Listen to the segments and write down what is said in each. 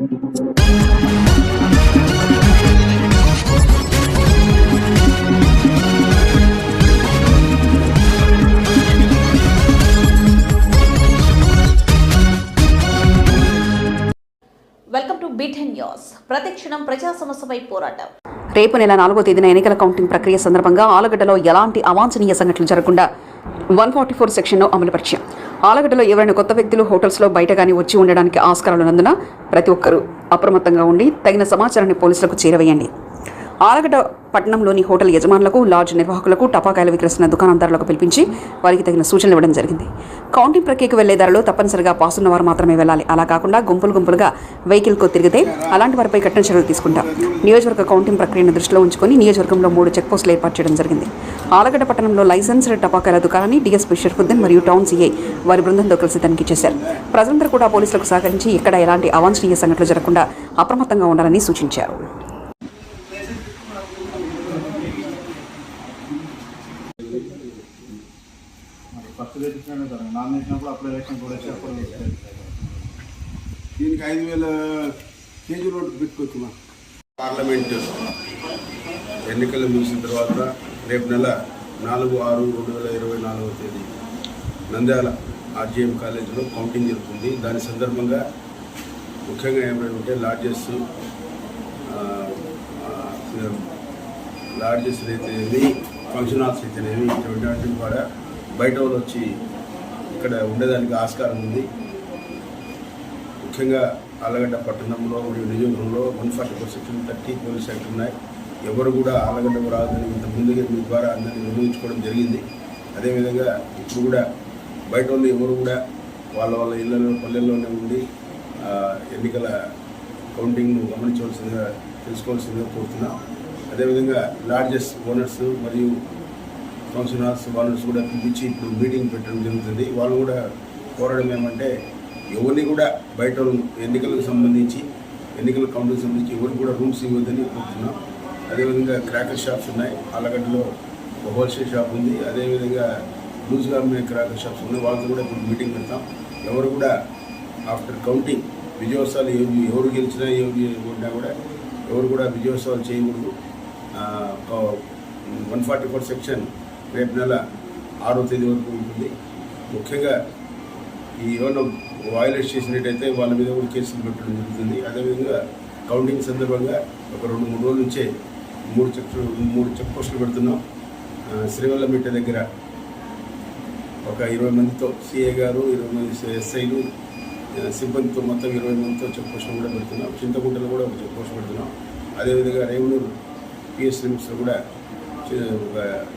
Welcome to beaten news ప్రతిక్షణం ప్రజా సమస్యపై పోరాటం. రేపు నెల నాలుగో తేదీన ఎన్నికల కౌంటింగ్ ప్రక్రియ సందర్భంగా ఆలగడ్డలో ఎలాంటి అవాంఛనీయ సంఘటనలు జరగకుండా వన్ ఫార్టీ ఫోర్ సెక్షన్ను అమలుపరిచాం. ఆలగడ్డలో ఎవరైనా కొత్త వ్యక్తులు హోటల్స్లో బయట కానీ వచ్చి ఉండడానికి ఆస్కారాలు ఉన్నందున ప్రతి ఒక్కరూ అప్రమత్తంగా ఉండి తగిన సమాచారాన్ని పోలీసులకు చేరవేయండి. ఆలగడ్డ పట్టణంలోని హోటల్ యజమానులకు లాడ్జ్ నిర్వాహకులకు టపాకాయలు విక్రయిస్తున్న దుకాణదారులకు పిలిపించి వారికి తగిన సూచనలు ఇవ్వడం జరిగింది. కౌంటింగ్ ప్రక్రియకు వెళ్ళే ధరలో తప్పనిసరిగా పాస్ ఉన్న వారు మాత్రమే వెళ్ళాలి. అలా కాకుండా గుంపులు గుంపులుగా వెహికల్కు తిరిగితే అలాంటి వారిపై కఠిన చర్యలు తీసుకుంటాం. నియోజకవర్గ కౌంటింగ్ ప్రక్రియను దృష్టిలో ఉంచుకొని నియోజకవర్గంలో మూడు చెక్ పోస్టులు ఏర్పాటు చేయడం జరిగింది. ఆలగడ్డ పట్టణంలో లైసెన్స్డ్ టపాకాయల దుకాణాన్ని డిఎస్పీ షర్ఫుద్దీన్ మరియు టౌన్ సీఐ వారి బృందంతో కలిసి తనిఖీ చేశారు ప్రజలందరూ కూడా పోలీసులకు సహకరించి ఇక్కడ ఎలాంటి అవాంఛనీయ సంఘటనలు జరగకుండా అప్రమత్తంగా ఉండాలని సూచించారు. అప్పుడు ఎలక్షన్ కూడా. దీనికి ఐదు వేల కేజీ రోడ్డు పెట్టుకోవచ్చు మా పార్లమెంట్ ఎన్నికలు ముగిసిన తర్వాత రేపు నెల నాలుగు ఆరు రెండు వేల ఇరవై నాలుగవ తేదీ నంద్యాల ఆర్జీఎం కాలేజీలో కౌంటింగ్ జరుగుతుంది. దాని సందర్భంగా ముఖ్యంగా ఏమంటే లాడ్జెస్ లాడ్జెస్ అయితేనేమి ఫంక్షన్ హాల్స్ అయితేనేమి ఇటువంటి వాటిని కూడా బయట వాళ్ళు వచ్చి ఇక్కడ ఉండేదానికి ఆస్కారం ఉంది. ముఖ్యంగా ఆలగడ్డ పట్టణంలో మరియు నియోజకవర్గంలో one forty four section thirty police act ఉన్నాయి. ఎవరు కూడా ఆలగడ్డకు రాదని ఇంత ముందుగా మీ ద్వారా అందరినీ నిర్వహించుకోవడం జరిగింది. అదేవిధంగా ఇప్పుడు కూడా బయట వాళ్ళు ఎవరు కూడా వాళ్ళ వాళ్ళ ఇళ్ళలో పల్లెల్లోనే ఉండి ఎన్నికల కౌంటింగ్ను గమనించవలసిందిగా తెలుసుకోవాల్సిందిగా కోరుతున్నాం. అదేవిధంగా లార్జెస్ట్ ఓనర్స్ మరియు కౌన్సిల్ హాల్స్ వాళ్ళని కూడా పిలిపించి ఇప్పుడు మీటింగ్ పెట్టడం జరుగుతుంది. వాళ్ళు కూడా కోరడం ఏమంటే ఎవరిని కూడా బయట ఎన్నికలకు సంబంధించి ఎన్నికల కౌంటర్కి సంబంధించి ఎవరికి కూడా రూమ్స్ ఇవ్వద్దని కోరుతున్నాం. అదేవిధంగా క్రాకర్ షాప్స్ ఉన్నాయి. ఆలగడ్డలో ఒక హోల్సేల్ షాప్ ఉంది. అదేవిధంగా లూజ్గా అమ్మే క్రాకర్ షాప్స్ ఉన్నాయి. వాళ్ళతో కూడా ఇప్పుడు మీటింగ్ పెడతాం. ఎవరు కూడా ఆఫ్టర్ కౌంటింగ్ విజయోత్సవాలు ఎవరు ఎవరు గెలిచినా ఎవరు ఉన్నా కూడా ఎవరు కూడా విజయోత్సవాలు చేయకూడదు. వన్ ఫార్టీ ఫోర్ సెక్షన్ రేపు నెల ఆరో తేదీ వరకు ఉంటుంది. ముఖ్యంగా ఈ ఏమైనా వాయిలేట్ చేసినట్టయితే వాళ్ళ మీద కూడా కేసులు పెట్టడం జరుగుతుంది. అదేవిధంగా కౌంటింగ్ సందర్భంగా ఒక రెండు మూడు రోజుల నుంచే మూడు చెక్ మూడు చెక్ పోస్టులు పెడుతున్నాం. ఆ, శ్రీవల్లమిట్ట దగ్గర ఒక ఇరవై మందితో సిఏ గారు ఇరవై మంది ఎస్ఐలు సిబ్బందితో మొత్తం ఇరవై మందితో చెక్ పోస్టులు కూడా పెడుతున్నాం. చింతకుంటలో కూడా ఒక చెక్ పోస్ట్ పెడుతున్నాం. అదేవిధంగా రేవులూరు పిఎస్ లిమిట్స్లో కూడా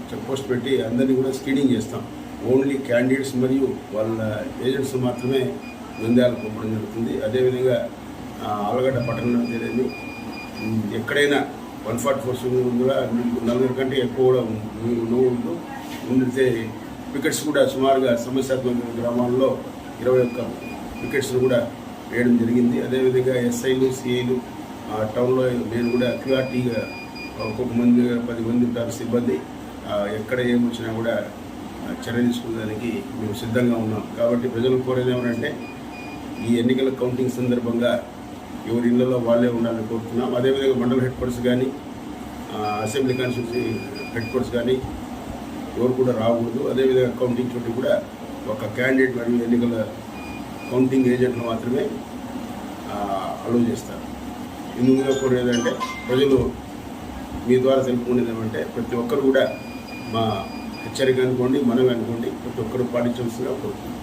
చెక్ పోస్ట్ పెట్టి అందరినీ కూడా స్క్రీనింగ్ చేస్తాం. ఓన్లీ క్యాండిడేట్స్ మరియు వాళ్ళ ఏజెంట్స్ మాత్రమే నంద్యాలకు పంపడం జరుగుతుంది. అదేవిధంగా ఆలగడ్డ పట్టణం తెలియదు ఎక్కడైనా వన్ ఫార్టీ ఫోర్ కూడా నలుగురు కంటే ఎక్కువ కూడా నువ్వు ఉండితే వికెట్స్ కూడా సుమారుగా సమస్యాత్మక గ్రామాల్లో ఇరవై ఒక్క వికెట్స్ను కూడా వేయడం జరిగింది. అదేవిధంగా ఎస్ఐలు సిఐలు టౌన్లో నేను కూడా క్యూఆర్టీగా ఒక్కొక్క మంది పది మంది ఉంటారు సిబ్బంది ఎక్కడ ఏమొచ్చినా కూడా చర్య తీసుకునేదానికి మేము సిద్ధంగా ఉన్నాం. కాబట్టి ప్రజలు కోరేది ఏమంటే ఈ ఎన్నికల కౌంటింగ్ సందర్భంగా ఎవరి ఇళ్ళలో వాళ్ళే ఉండాలని కోరుతున్నాం. అదేవిధంగా మండల హెడ్ క్వార్టర్స్ కానీ అసెంబ్లీ కాన్స్టిట్యూన్సీ హెడ్ క్వార్టర్స్ కానీ ఎవరు కూడా రాకూడదు. అదేవిధంగా కౌంటింగ్ చోటు కూడా ఒక క్యాండిడేట్ మరియు ఎన్నికల కౌంటింగ్ ఏజెంట్లు మాత్రమే అలో చేస్తారు. ఇందులో కోరేదంటే ప్రజలు మీ ద్వారా తెలుపుకునేది ఏమంటే ప్రతి ఒక్కరు కూడా మా హెచ్చరిక అనుకోండి మనం అనుకోండి ప్రతి ఒక్కరు పాటించవలసిందిగా కోరుతున్నాం.